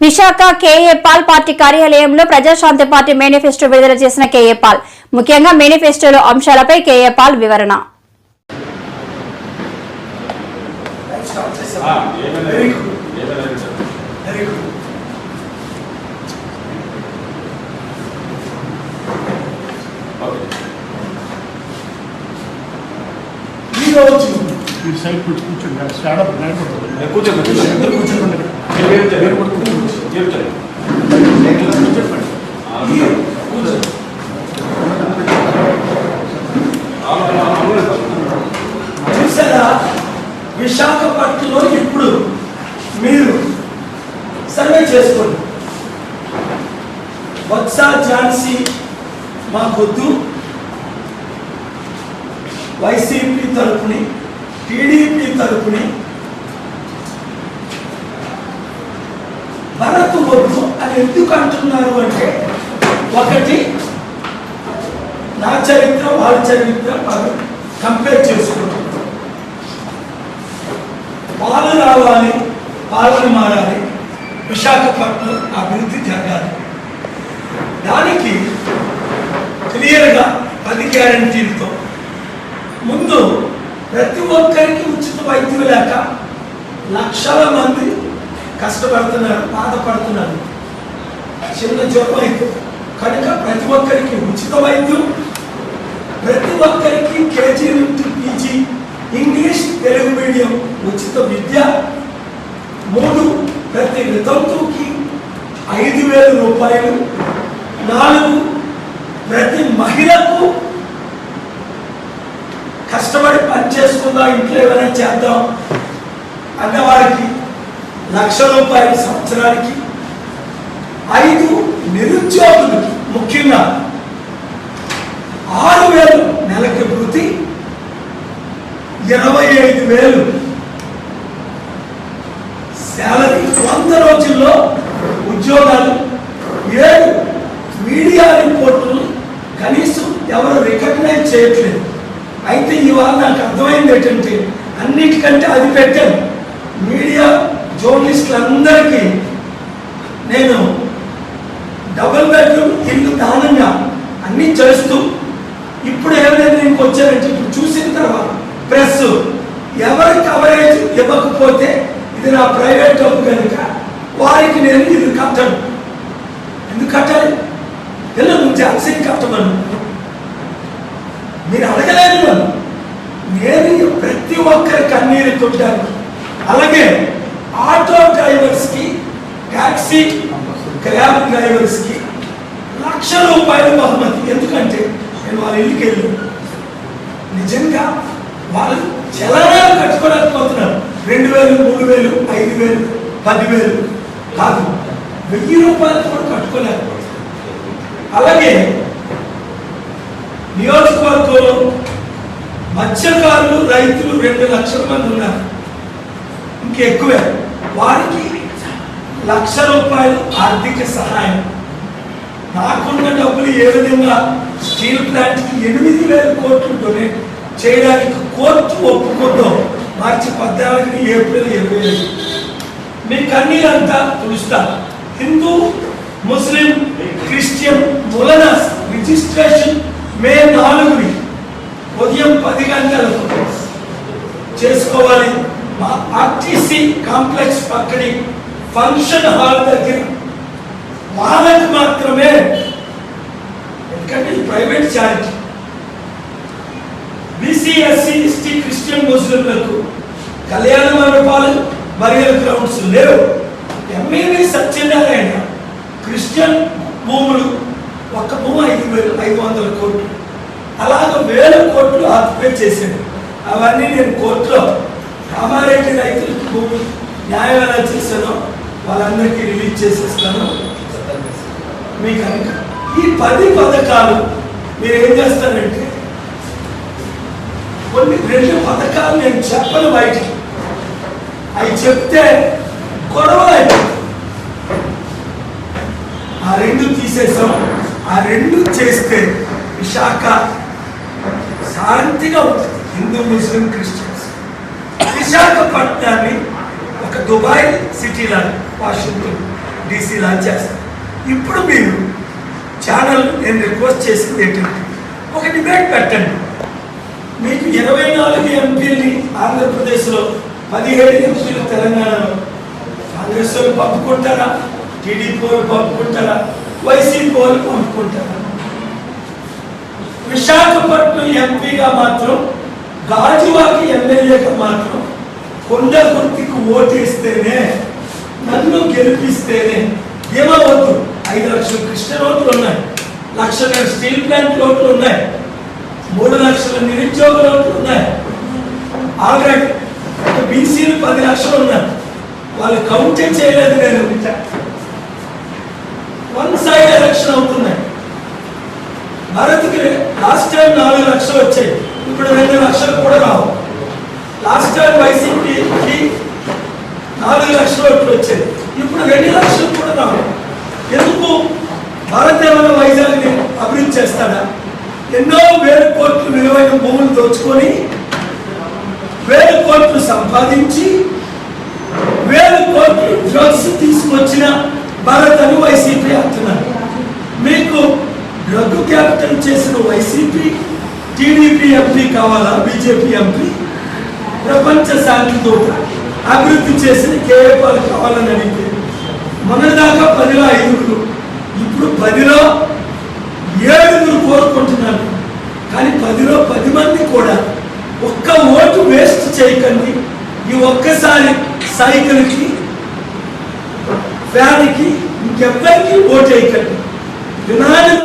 Visakha KA Paul party కార్యాలయంలో Praja Shanti party manifesto విడుదల చేసిన కేఏ పాల్ ముఖ్యంగా మేనిఫెస్టోలో అంశాలపై కేఏ పాల్ వివరణ కూర్చోండి స్టాండ్ అప్. నిలబడుతుంది కూర్చోండి. ఇద్దరు చెప్పండి మీరు విశాఖపట్నంలో ఇప్పుడు మీరు సర్వే చేసుకోండి. వత్స ఝాన్సీ మాకొద్దు. వైసీపీ తరపుని టీడీపీ తరపుని భరత్ వద్దు అని ఎందుకు అంటున్నారు అంటే ఒకటి నా చరిత్ర వాళ్ళ చరిత్ర మనం కంపేర్ చేసుకుంటాం పాలు రావాలి పాలన మారాలి విశాఖపట్నం అభివృద్ధి జరగాలి. దానికి క్లియర్గా పది గ్యారంటీలతో ముందు ప్రతి ఒక్కరికి ఉచిత వైద్యం లేక లక్షల మంది కష్టపడుతున్నారు బాధపడుతున్నారు. చిన్న జ్వరం కనుక ప్రతి ఒక్కరికి ఉచిత వైద్యం ప్రతి ఒక్కరికి కేజీ నుండి పీజీ ఇంగ్లీష్ తెలుగు మీడియం ఉచిత విద్య. మూడు ప్రతి వితంతుకి ఐదు వేల రూపాయలు. నాలుగు ప్రతి మహిళకు కష్టపడి పని చేసుకుందాం ఇంట్లో ఏమైనా చేద్దాం అన్నవారికి లక్ష రూపాయల సంవత్సరానికి ఐదు నిరుద్యోగులకి ముఖ్యంగా ఆరు వేలు నెలకి వృత్తి ఇరవై ఐదు వేలు శాలరీ. వంద రోజుల్లో ఉద్యోగాలు ఏడు మీడియా రిపోర్టులు కనీసం ఎవరు రికగ్నైజ్ చేయట్లేదు. అయితే ఇవాళ నాకు అర్థమైంది ఏంటంటే అన్నిటికంటే అది పెట్టాను మీడియా జర్నలిస్టులందరికీ నేను డబుల్ బెడ్రూమ్ ఇల్లు దానంగా అన్నీ చేస్తూ ఇప్పుడు ఏమైనా నేను వచ్చానంటే ఇప్పుడు చూసిన తర్వాత ప్రెస్ ఎవరి కవరేజ్ ఇవ్వకపోతే ఇది నా ప్రైవేట్ డబ్బు కనుక వారికి నేను ఇది కట్టను. ఎందుకు కట్టాలి? ఎలా నువ్వు అలసింగ్ కట్టమను. మీరు అడగలేదు నేను ప్రతి ఒక్కరి కన్నీరు కొట్టాను అలాగే డ్రైవర్స్కి ట్యాక్సీ క్యాబ్ డ్రైవర్స్కి లక్ష రూపాయలు బహుమతి. ఎందుకంటే నేను వాళ్ళ ఇంటికి వెళ్ళాను. నిజంగా వాళ్ళు చలనాలు కట్టుకోలేకపోతున్నారు రెండు వేలు మూడు వేలు ఐదు వేలు పదివేలు కాదు. వెయ్యి రూపాయలు కూడా కట్టుకోలేకపోతున్నారు అలాగే నియోజకవర్గంలో మత్స్యకారులు రైతులు రెండు లక్షల మంది ఉన్నారు. ఇంకెక్కువే వారికి లక్ష రూపాయలు ఆర్థిక సహాయం. నాకున్న డబ్బులు ఏ విధంగా స్టీల్ ప్లాంట్కి ఎనిమిది వేల కోట్లు డొనేట్ చేయడానికి కోర్టు ఒప్పుకుందో మార్చి పద్నాలుగు ఏప్రిల్ ఇరవై ఐదు. మీ కన్నీరంతా తులుస్తా హిందూ ముస్లిం క్రిస్టియన్ ములనస్ రిజిస్ట్రేషన్ మే నాలుగుని ఉదయం పది గంటలకు చేసుకోవాలి. ఆర్టీసీ కాంప్లెక్స్ పక్కనే ఫంక్షన్ హాల్ దగ్గర వాళ్ళకి మాత్రమే ఎందుకంటే ఇది private charity BC SC ST Christian ముస్లింలకు కళ్యాణ మండపాలు మరియు గ్రౌండ్స్ లేవు. ఎంఏవి సత్యనారాయణ క్రిస్టియన్ భూములు ఒక్క భూమి ఐదు వేలు ఐదు వందల కోట్లు. అలాగ వేల కోట్లు ఆక్యుపై చేశాడు. అవన్నీ నేను కోర్టులో కామారెడ్డి రైతులకు భూమి న్యాయం ఎలా చేశానో వాళ్ళందరికీ రిలీజ్ చేసేస్తాను. మీకు కనుక ఈ పది పథకాలు మీరు ఏం చేస్తారంటే కొన్ని రెండు పథకాలు నేను చెప్పను బయటికి. అవి చెప్తే గొడవలు అయిపోతుంది ఆ రెండు తీసేసాం. ఆ రెండు చేస్తే విశాఖ శాంతిగా ఉంటుంది. Hindu Muslim Christians. విశాఖపట్నాన్ని ఒక దుబాయ్ సిటీ లాగా వాషింగ్టన్ డీసీ లాంచ్ చేస్తారు ఇప్పుడు మీరు ఛానల్ నేను రిక్వెస్ట్ చేసింది ఏంటంటే ఒక డిబేట్ పెట్టండి. మీకు ఇరవై నాలుగు ఎంపీలని ఆంధ్రప్రదేశ్లో పదిహేడు ఎంపీలు తెలంగాణలో కాంగ్రెస్ వాళ్ళు పంపుకుంటారా? టీడీపీ వాళ్ళు పంపుకుంటారా? వైసీపీ వాళ్ళు పంపుకుంటారా? విశాఖపట్నం ఎంపీగా మాత్రం గాజువాకి ఎమ్మెల్యేగా మాత్రం కొండ గుర్తికి ఓటేస్తేనే నన్ను గెలిపిస్తేనే ఏమవద్దు ఐదు లక్షల కృష్ణ రోడ్లు ఉన్నాయి. లక్షల స్టీల్ ప్లాంట్ రోడ్లు ఉన్నాయి. మూడు లక్షల నిరుద్యోగ రోడ్లు ఉన్నాయి. ఆల్రెడీ బీసీలు పది లక్షలు ఉన్నారు వాళ్ళు కౌంటే చేయలేదు నేను. వన్ సైడ్ ఎలక్షన్ అవుతున్నాయి. భారత్కి లాస్ట్ టైం నాలుగు లక్షలు వచ్చాయి. ఇప్పుడు రెండు లక్షలు కూడా రావు. లాస్ట్ టైం వైసీపీకి నాలుగు లక్షలు ఓట్లు వచ్చాయి. ఇప్పుడు రెండు లక్షలు కూడా రావు. ఎందుకు? భారత ఏమైనా వైజాగ్ని అభివృద్ధి చేస్తాడా? ఎన్నో వేల కోట్లు విలువైన భూములు దోచుకొని వేల కోట్లు సంపాదించి వేల కోట్లు డ్రగ్స్ తీసుకొచ్చిన భారత్ అని వైసీపీ అంటున్నారు. మీకు డ్రగ్ క్యాపిటల్ చేసిన వైసీపీ టీడీపీ ఎంపీ కావాలా? BJP MP? ప్రపంచ శాంతితో అభివృద్ధి చేసిన కేఏపాలు కావాలని అడిగితే మొన్నదాకా పదిలో ఐదుగురు. ఇప్పుడు పదిలో ఏడుగురు కోరుకుంటున్నారు. కానీ పదిలో పది మంది కూడా ఒక్క ఓటు వేస్ట్ చేయకండి. ఈ ఒక్కసారి సైకిల్కి ఫ్యాన్కి ఇంకెవ్వరికి ఓటు వేయకండి. వినాలి